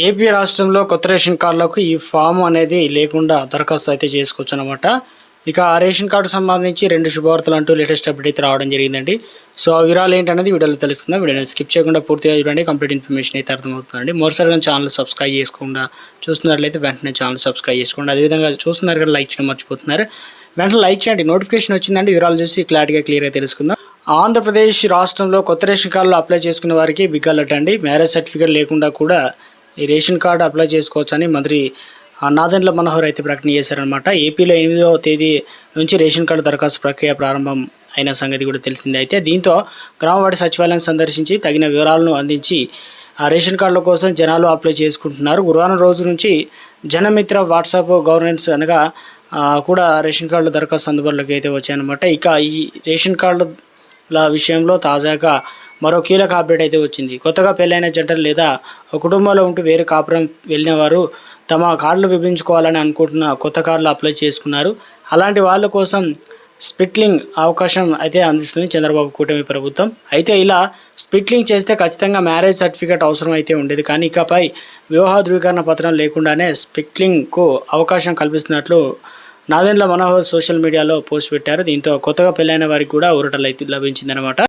AP రాష్ట్రంలో కొత్త ration కార్డులకు ఈ ఫామ్ అనేది లేకుండా దరఖాస్తు అయితే చేసుకోవచ్చు అనమాట ఇక ఆ రేషన్ కార్డు సంబంధించి రెండు శుభవార్తలు అంటూ లేటెస్ట్ అప్డేట్ అయితే రావడం జరిగిందండి. సో ఆ వివరాలు ఏంటనేది వీడియోలో తెలుస్తుందా. వీడియోని స్కిప్ చేయకుండా పూర్తిగా చూడండి. కంప్లీట్ ఇన్ఫర్మేషన్ అయితే అర్థమవుతుందండి. మరోసారిగా ఛానల్ సబ్స్క్రైబ్ చేసుకోకుండా చూస్తున్నట్లయితే వెంటనే ఛానల్ సబ్స్క్రైబ్ చేసుకోండి. అదేవిధంగా చూస్తున్నారు కదా లైక్ చేయడం మర్చిపోతున్నారు. వెంటనే లైక్ చేయండి. నోటిఫికేషన్ వచ్చిందండి వివరాలు చూసి క్లారిటీగా క్లియర్గా తెలుసుకుందాం. ఆంధ్రప్రదేశ్ రాష్ట్రంలో కొత్త రేషన్ కార్డులు అప్లై చేసుకున్న వారికి బిగ్ అలర్ట్ అండి. మ్యారేజ్ సర్టిఫికేట్ లేకుండా కూడా ఈ రేషన్ కార్డు అప్లై చేసుకోవచ్చని మంత్రి నాదెండ్ల మనోహర్ అయితే ప్రకటన చేశారనమాట ఏపీలో ఎనిమిదవ తేదీ నుంచి రేషన్ కార్డు దరఖాస్తు ప్రక్రియ ప్రారంభం అయిన సంగతి కూడా తెలిసిందే అయితే. దీంతో గ్రామవాడి సచివాలయం సందర్శించి తగిన వివరాలను అందించి ఆ రేషన్ కార్డుల కోసం జనాలు అప్లై చేసుకుంటున్నారు. గురువారం రోజు నుంచి జనమిత్ర వాట్సాప్ గవర్నెన్స్ అనగా కూడా రేషన్ కార్డుల దరఖాస్తు అందుబాటులోకి అయితే వచ్చాయన్నమాట. ఇక ఈ రేషన్ కార్డుల విషయంలో తాజాగా మరో కీలక అప్డేట్ అయితే వచ్చింది. కొత్తగా పెళ్ళైన జంటలు లేదా ఒక కుటుంబంలో ఉంటూ వేరే కాపురం వెళ్ళిన వారు తమ కార్లు విభజించుకోవాలని అనుకుంటున్న కొత్త కార్లు అప్లై చేసుకున్నారు. అలాంటి వాళ్ళ కోసం స్పిట్లింగ్ అవకాశం అయితే అందిస్తుంది చంద్రబాబు కూటమి ప్రభుత్వం. అయితే ఇలా స్పిట్లింగ్ చేస్తే ఖచ్చితంగా మ్యారేజ్ సర్టిఫికేట్ అవసరం అయితే ఉండేది. కానీ ఇకపై వివాహ ధృవీకరణ పత్రం లేకుండానే స్పిట్లింగ్కు అవకాశం కల్పిస్తున్నట్లు నాదెండ్ల మనోహర్ సోషల్ మీడియాలో పోస్ట్ పెట్టారు. దీంతో కొత్తగా పెళ్ళైన వారికి కూడా ఊరటలు అయితే లభించిందనమాట